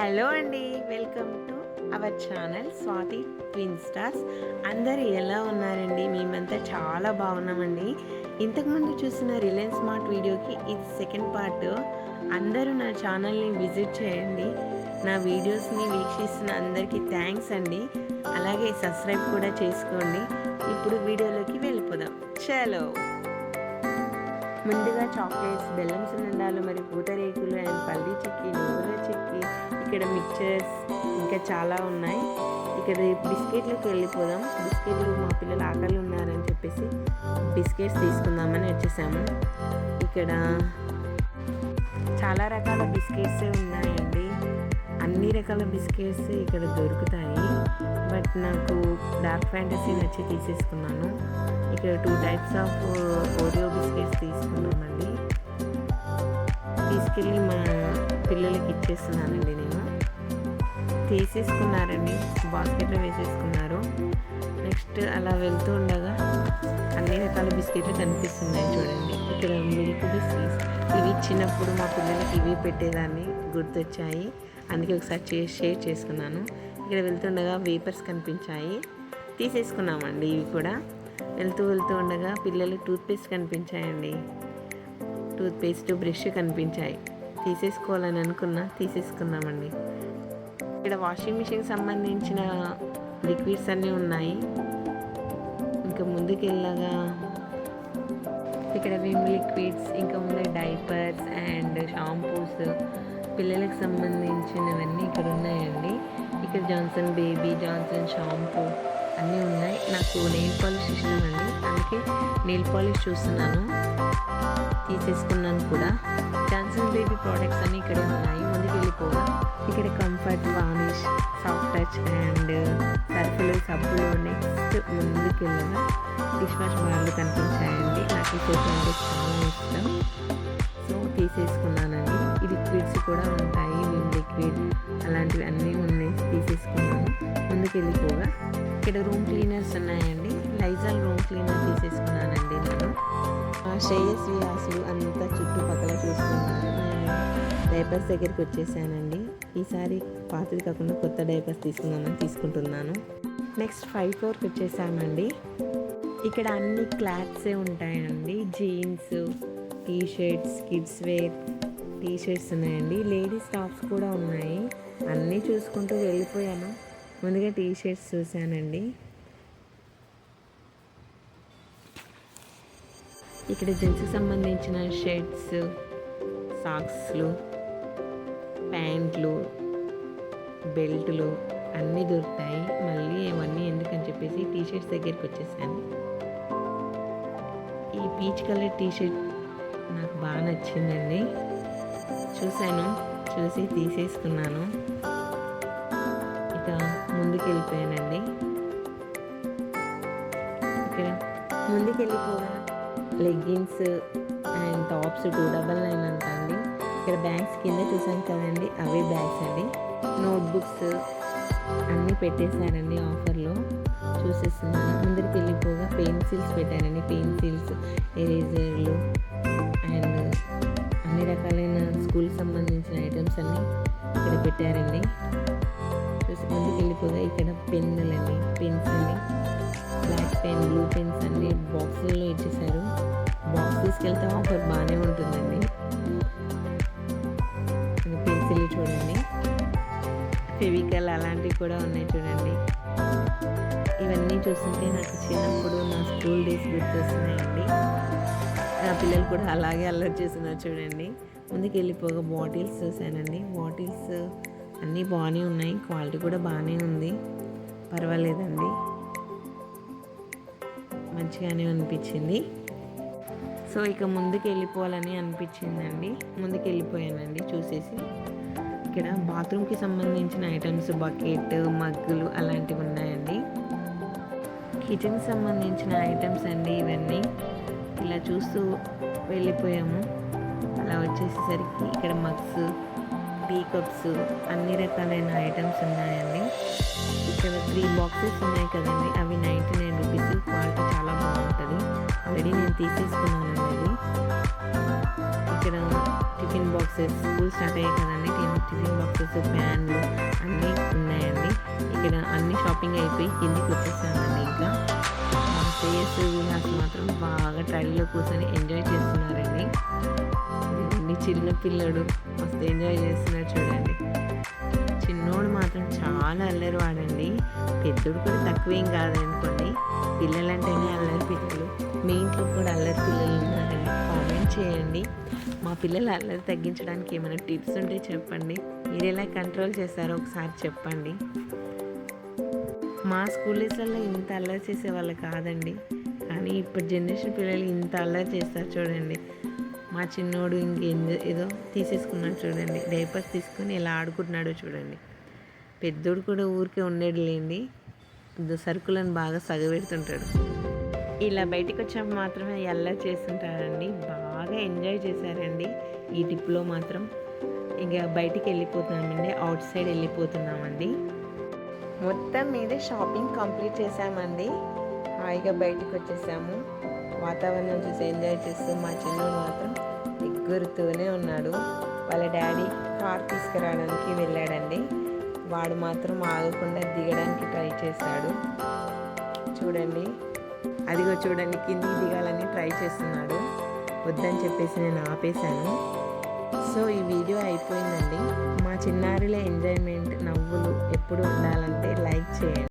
Hello అండి welcome to our channel Swathi twin stars అందరు ఎలా ఉన్నారండి? మేమంతా చాలా బాగున్నామండి. ఇంతకుముందు చూసిన రిలయన్స్ స్మార్ట్ వీడియోకి ఇది సెకండ్ పార్ట్ అందరూ నా ఛానల్ని విజిట్ చేయండి. నా వీడియోస్ని వీక్షిస్తున్న అందరికీ థ్యాంక్స్ అండి. అలాగే సబ్స్క్రైబ్ కూడా చేసుకోండి. ఇప్పుడు వీడియోలోకి వెళ్ళిపోదాం. చలో. ముందుగా చాక్లెట్స్ బెల్లం సున్నుండాలు మరియు పూతరేకులు అండ్ పల్లి చిక్కి నువ్వుల చిక్కి ఇక్కడ మిక్చర్స్ ఇంకా చాలా ఉన్నాయి. ఇక్కడ బిస్కెట్లకు వెళ్ళిపోదాం. బిస్కెట్లు మా పిల్లలు ఆకలి ఉన్నారని చెప్పేసి బిస్కెట్స్ తీసుకుందామని వచ్చేసాము. ఇక్కడ చాలా రకాల బిస్కెట్స్ ఉన్నాయండి. అన్ని రకాల బిస్కెట్స్ ఇక్కడ దొరుకుతాయి. బట్ నాకు డార్క్ ఫ్యాంటసీ నచ్చి తీసేసుకున్నాను. ఇక్కడ two types of Oreo biscuits తీసుకున్నామండి. తీసుకెళ్ళి మా పిల్లలకి ఇచ్చేస్తున్నానండి నేను. తీసేసుకున్నారండి. బాస్కెట్లో వేసేసుకున్నారు. నెక్స్ట్ అలా వెళ్తూ ఉండగా అన్ని రకాల బిస్కెట్లు కనిపిస్తున్నాయి చూడండి. ఇక్కడ మిల్క్ బిస్కెట్స్. ఇవి చిన్నప్పుడు మా పిల్లలకి ఇవి పెట్టేదాన్ని గుర్తొచ్చాయి. అందుకే ఒకసారి చే షేర్ చేసుకున్నాను. ఇక్కడ వెళ్తుండగా వేపర్స్ కనిపించాయి. తీసేసుకున్నామండి ఇవి కూడా. వెళ్తూ వెళ్తూ ఉండగా పిల్లలు టూత్పేస్ట్ కనిపించాయండి. టూత్పేస్ట్ బ్రష్ కనిపించాయి. తీసేసుకోవాలని అనుకున్నా తీసేసుకున్నామండి ఇక్కడ వాషింగ్ మిషన్ సంబంధించిన లిక్విడ్స్ అన్నీ ఉన్నాయి. ఇంకా ముందుకు వెళ్ళగా ఇక్కడ విమ్ లిక్విడ్స్ ఇంకా ఉన్నాయి డైపర్స్ అండ్ షాంపూస్ పిల్లలకు సంబంధించినవన్నీ ఇక్కడ ఉన్నాయండి. ఇక్కడ జాన్సన్ బేబీ జాన్సన్ షాంపూ అన్నీ ఉన్నాయి. నాకు నెయిల్ పాలిష్ ఇష్టం అండి అందుకే నెయిల్ పాలిష్ చూస్తున్నాను. తీసేసుకున్నాను కూడా. జాన్సన్ బేబీ ప్రోడక్ట్స్ అన్నీ ఇక్కడే ఉన్నాయి. ముందుకు వెళ్ళిపోగా ఇక్కడ Comfort Vanish soft touch and సర్ఫులు సబ్బులు నెక్స్ట్ ముందుకు వెళ్ళగా డిష్ వాష్ వాళ్ళు కనిపించాయండి. నాకు ఈ సోప్ అంటే చాలా ఇష్టం. సో తీసేసుకున్నానండి. ఈ లిక్విడ్స్ కూడా ఉంటాయి. విమ్ లిక్విడ్ అలాంటివి అన్నీ ఉన్నాయి. తీసేసుకున్నాను. ముందుకు వెళ్ళిపోగా ఇక్కడ రూమ్ క్లీనర్స్ ఉన్నాయండి. లైజాల్ రూమ్ క్లీనర్ తీసేసుకున్నానండి నేను. ఆ శ్రేయస్ విలాసులు అంతా చుట్టుపక్కల చూస్తున్నాను డైపర్స్ దగ్గరికి వచ్చేసానండి. ఈసారి పాతది కాకుండా కొత్త డైపర్స్ తీసుకుందామని తీసుకుంటున్నాను. నెక్స్ట్ ఫైవ్ ఫ్లోర్కి వచ్చేసామండి. ఇక్కడ అన్ని క్లాత్సే ఉంటాయండి. Jeans T shirts kids wear T shirts ఉన్నాయండి. లేడీస్ టాప్స్ కూడా ఉన్నాయి. అన్నీ చూసుకుంటూ వెళ్ళిపోయాను. ముందుగా టీ షర్ట్స్ చూశానండి. ఇక్కడ జెంట్స్కి సంబంధించిన షర్ట్స్ సాక్స్లు ప్యాంట్లు బెల్ట్లు అన్నీ దొరుకుతాయి. మళ్ళీ ఇవన్నీ ఎందుకని చెప్పేసి టీ షర్ట్స్ దగ్గరికి వచ్చేసాను. ఈ పీచ్ కలర్ టీ షర్ట్ నాకు బాగా నచ్చిందండి. చూశాను చూసి తీసేసుకున్నాను. ఇక ముందుకెళ్ళిపోయానండి. ఇక్కడ ముందుకు leggings and tops two double nine అంట అండి ఇక్కడ బ్యాగ్స్ కింద చూసాం కదండి అవే బ్యాగ్స్ అండి. నోట్బుక్స్ అన్నీ పెట్టేశారండి ఆఫర్లో. చూసేస్తున్నాను. ముందరికి వెళ్ళిపోగా పెన్సిల్స్ పెట్టారండి పెన్సిల్స్ ఎరేజర్లు అండ్ అన్ని రకాలైన స్కూల్ సంబంధించిన ఐటమ్స్ అన్నీ ఇక్కడ పెట్టారండి. చూసి ముందుకు వెళ్ళిపోగా ఇక్కడ పెన్నులండి పెన్స్ అండి బ్లాక్ పెన్ బ్లూ పెన్స్ అన్ని బాక్సుల్లో ఇచ్చేసారు తీసుకెళ్తే అప్పుడు బాగానే ఉంటుందండి. పెన్సిల్ చూడండి. ఫెవికల్ అలాంటివి కూడా ఉన్నాయి చూడండి. ఇవన్నీ చూస్తుంటే నాకు చిన్నప్పుడు నా స్కూల్ డేస్ గుర్తొస్తున్నాయండి. నా పిల్లలు కూడా అలాగే అల్లరి చేస్తున్నారు చూడండి. ముందుకు వెళ్ళిపోగా బాటిల్స్ చూసానండి బాటిల్స్ అన్నీ బాగానే ఉన్నాయి. క్వాలిటీ కూడా బాగానే ఉంది. పర్వాలేదండి. మంచిగానే అనిపించింది. సో ఇక ముందుకు వెళ్ళిపోవాలని అనిపించిందండి. ముందుకు వెళ్ళిపోయానండి చూసేసి. ఇక్కడ బాత్రూమ్కి సంబంధించిన ఐటమ్స్ బకెట్ మగ్గులు అలాంటివి ఉన్నాయండి. కిచెన్కి సంబంధించిన ఐటమ్స్ అండి ఇవన్నీ. ఇలా చూస్తూ వెళ్ళిపోయాము. అలా వచ్చేసేసరికి ఇక్కడ మగ్స్ టీ కప్స్ అన్ని రకాలైన ఐటమ్స్ ఉన్నాయండి. ఇక్కడ త్రీ బాక్సెస్ ఉన్నాయి కదండి. అవి నైంటీ నైన్ రూపీస్ క్వాలిటీ చాలా బాగుంటుంది. ఆల్రెడీ నేను తీసేసుకున్నాను. బాక్సెస్ స్కూల్ స్టార్ట్ అయ్యాయి కదండి టిఫిన్ టిఫిన్ బాక్సెస్ ఫ్యాన్లు అన్నీ ఉన్నాయండి. ఇక్కడ అన్ని షాపింగ్ అయిపోయి కిందికి వచ్చేసామండి ఇంకా. మా శ్రేయస్ విలాస్ మాత్రం బాగా ట్రైన్లో కూర్చొని ఎంజాయ్ చేస్తున్నారండి. చిన్న పిల్లడు మస్తు ఎంజాయ్ చేస్తున్నారు చూడండి. చిన్నోడు మాత్రం చాలా అల్లరి వాడండి. పెద్దోడు కూడా తక్కువేం కాదనుకోండి. పిల్లలంటేనే అల్లరి పిల్లలు మీ ఇంట్లో కూడా అల్లరి పిల్లలు ఉన్నారండి కామెంట్ చేయండి. మా పిల్లలు అల్లరి తగ్గించడానికి ఏమైనా టిప్స్ ఉంటే చెప్పండి. మీరు ఎలా కంట్రోల్ చేస్తారో ఒకసారి చెప్పండి. మా స్కూల్ డేస్లలో ఇంత అల్లరి చేసేవాళ్ళు కాదండి. కానీ ఇప్పుడు జనరేషన్ పిల్లలు ఇంత అల్లరి చేస్తారు చూడండి. మా చిన్నోడు ఇంకేం ఏదో తీసేసుకున్నాడు చూడండి. డైపర్స్ తీసుకొని ఎలా ఆడుకుంటున్నాడో చూడండి. పెద్దోడు కూడా ఊరికే ఉండేది లేండి. సరుకులను బాగా సగబెడుతుంటాడు. ఇలా బయటకు వచ్చాక మాత్రమే ఎల్లా చేస్తుంటారండి బాగా ఎంజాయ్ చేశారండి. ఈ ట్రిప్లో మాత్రం ఇంకా బయటికి వెళ్ళిపోతున్నామండి. Out side వెళ్ళిపోతున్నామండి. మొత్తం మీద షాపింగ్ కంప్లీట్ చేసామండి హాయిగా బయటకు వచ్చేసాము వాతావరణం చూసి ఎంజాయ్ చేస్తూ మా చిన్నోడు మాత్రం ఎగురుతూనే ఉన్నాడు. వాళ్ళ డాడీ కార్ తీసుకురావడానికి వెళ్ళాడండి. వాడు మాత్రం ఆగకుండా దిగడానికి ట్రై చేశాడు. చూడండి. అదిగో చూడండి కిందికి దిగాలని ట్రై చేస్తున్నాడు. వద్దని చెప్పేసి నేను ఆపేశాను. సో ఈ వీడియో అయిపోయిందండి. మా చిన్నారుల ఎంజాయ్మెంట్ నవ్వులు ఎప్పుడు ఉండాలంటే లైక్ చేయండి.